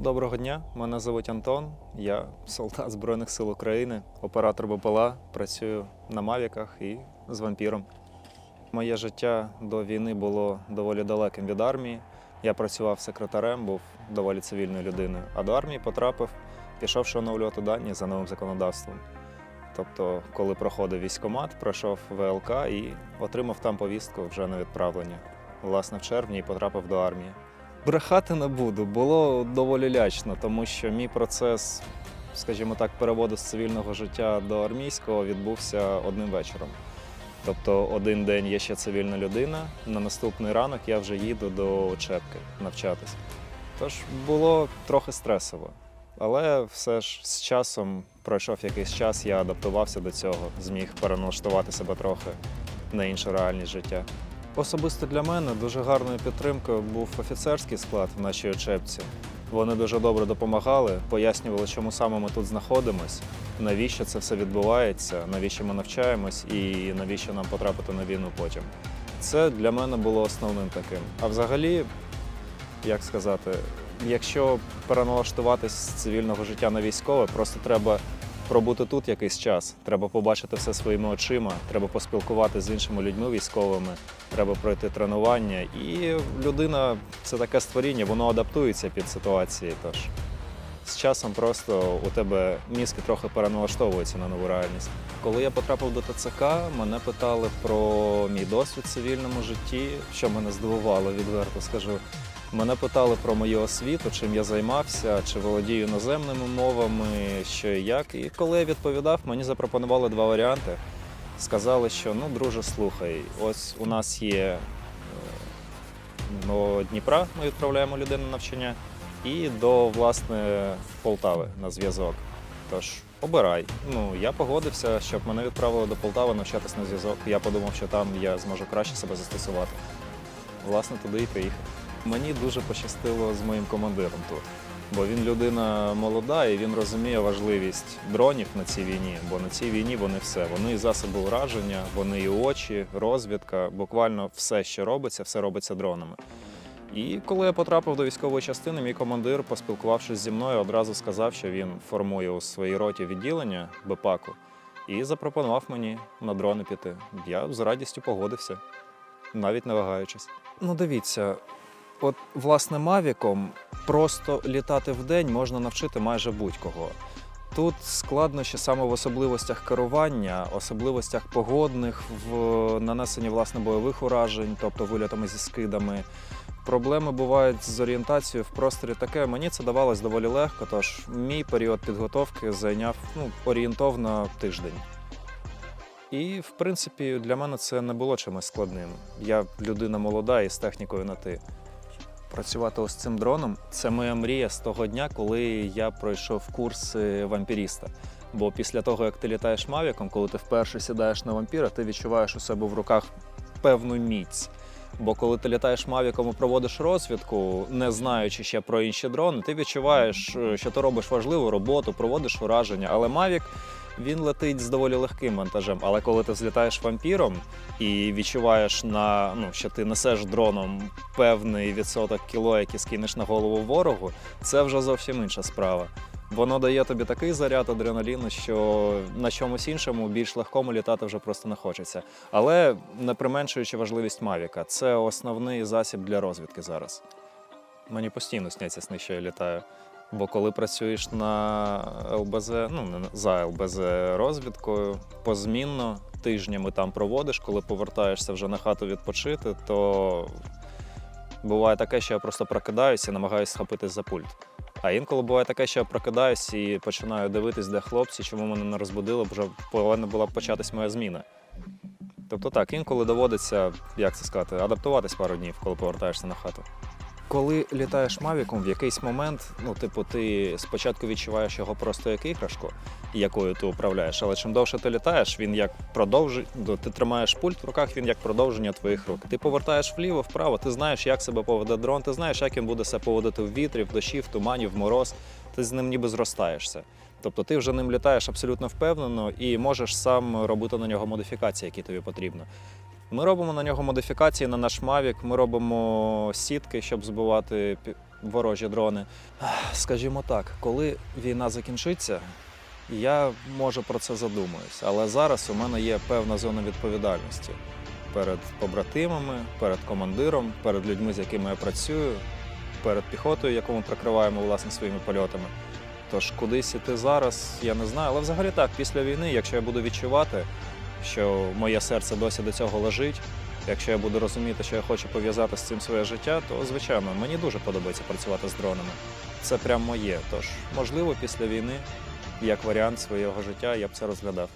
Доброго дня, мене звуть Антон. Я солдат Збройних сил України, оператор БПЛА, працюю на мавіках і з вампіром. Моє життя до війни було доволі далеким від армії. Я працював секретарем, був доволі цивільною людиною, а до армії потрапив, пішовши оновлювати дані за новим законодавством. Тобто, коли проходив військкомат, пройшов ВЛК і отримав там повістку вже на відправлення. Власне, в червні і потрапив до армії. Брехати не буду, було доволі лячно, тому що мій процес, скажімо так, переводу з цивільного життя до армійського відбувся одним вечором. Тобто один день є ще цивільна людина, на наступний ранок я вже їду до учебки навчатись. Тож було трохи стресово. Але все ж з часом пройшов якийсь час, я адаптувався до цього, зміг переналаштувати себе трохи на іншу реальність життя. Особисто для мене дуже гарною підтримкою був офіцерський склад в нашій учебці. Вони дуже добре допомагали, пояснювали, чому саме ми тут знаходимось, навіщо це все відбувається, навіщо ми навчаємось і навіщо нам потрапити на війну потім. Це для мене було основним таким. А взагалі, як сказати, якщо переналаштуватись з цивільного життя на військове, просто треба пробути тут якийсь час. Треба побачити все своїми очима, треба поспілкуватися з іншими людьми військовими, треба пройти тренування. І людина це таке створіння, воно адаптується під ситуації. Тож з часом просто у тебе мізки трохи переналаштовуються на нову реальність. Коли я потрапив до ТЦК, мене питали про мій досвід в цивільному житті, що мене здивувало, відверто скажу. Мене питали про мою освіту, чим я займався, чи володію іноземними мовами, що і як. І коли я відповідав, мені запропонували два варіанти. Сказали, що ну, друже, слухай, ось у нас є е, до Дніпра, ми відправляємо людину на навчання, і до власне Полтави на зв'язок. Тож обирай. Ну я погодився, щоб мене відправили до Полтави навчатись на зв'язок. Я подумав, що там я зможу краще себе застосувати. Власне, туди і поїхав. Мені дуже пощастило з моїм командиром тут, бо він людина молода і він розуміє важливість дронів на цій війні. Бо на цій війні вони все. Вони і засоби ураження, вони і очі, розвідка, буквально все, що робиться, все робиться дронами. І коли я потрапив до військової частини, мій командир, поспілкувавшись зі мною, одразу сказав, що він формує у своїй роті відділення БПАКу і запропонував мені на дрони піти. Я з радістю погодився, навіть не вагаючись. Ну, дивіться, от власне Мавіком просто літати в день можна навчити майже будь-кого. Тут складнощі саме в особливостях керування, особливостях погодних, в нанесенні власне бойових уражень, тобто вильотами зі скидами. Проблеми бувають з орієнтацією в просторі таке. Мені це давалось доволі легко, тож мій період підготовки зайняв ну, орієнтовно тиждень. І, в принципі, для мене це не було чимось складним. Я людина молода і з технікою на ти. Працювати ось цим дроном це моя мрія з того дня, коли я пройшов курси вампіріста. Бо після того, як ти літаєш мавіком, коли ти вперше сідаєш на вампіра, ти відчуваєш у себе в руках певну міць. Бо коли ти літаєш мавіком і проводиш розвідку, не знаючи ще про інші дрони, ти відчуваєш, е, що ти робиш важливу роботу, проводиш ураження. Але мавік він летить з доволі легким вантажем. Але коли ти злітаєш вампіром і відчуваєш на ну, що ти несеш дроном певний відсоток кіло, який скинеш на голову ворогу, це вже зовсім інша справа. Воно дає тобі такий заряд адреналіну, що на чомусь іншому більш легкому літати вже просто не хочеться. Але не применшуючи важливість Мавіка, це основний засіб для розвідки зараз. Мені постійно сняться сни, що я літаю. Бо коли працюєш на ЛБЗ, ну не за ЛБЗ розвідкою, позмінно тижнями там проводиш, коли повертаєшся вже на хату відпочити, то буває таке, що я просто прокидаюся і намагаюся схопитись за пульт. А інколи буває таке, що я прокидаюсь і починаю дивитись, де хлопці, чому мене не розбудили, бо вже повинна була б початись моя зміна. Тобто так, інколи доводиться, як це сказати, адаптуватись пару днів, коли повертаєшся на хату. Коли літаєш мавіком, в якийсь момент, ну, типу, ти спочатку відчуваєш його просто як іграшку, якою ти управляєш, але чим довше ти літаєш, він як продовжує, ти тримаєш пульт в руках, він як продовження твоїх рук. Ти повертаєш вліво, вправо, ти знаєш, як себе поведе дрон, ти знаєш, як він буде себе поводити в вітрі, в дощі, в тумані, в мороз. Ти з ним ніби зростаєшся. Тобто ти вже ним літаєш абсолютно впевнено і можеш сам робити на нього модифікації, які тобі потрібно. Ми робимо на нього модифікації на наш Mavic, ми робимо сітки, щоб збивати ворожі дрони. Скажімо так, коли війна закінчиться, я може про це задумаюсь. Але зараз у мене є певна зона відповідальності перед побратимами, перед командиром, перед людьми, з якими я працюю, перед піхотою, яку ми прикриваємо власне своїми польотами. Тож кудись іти зараз, я не знаю. Але взагалі так, після війни, якщо я буду відчувати, що моє серце досі до цього лежить, якщо я буду розуміти, що я хочу пов'язати з цим своє життя, то звичайно мені дуже подобається працювати з дронами. Це прям моє. Тож, можливо, після війни, як варіант свого життя, я б це розглядав.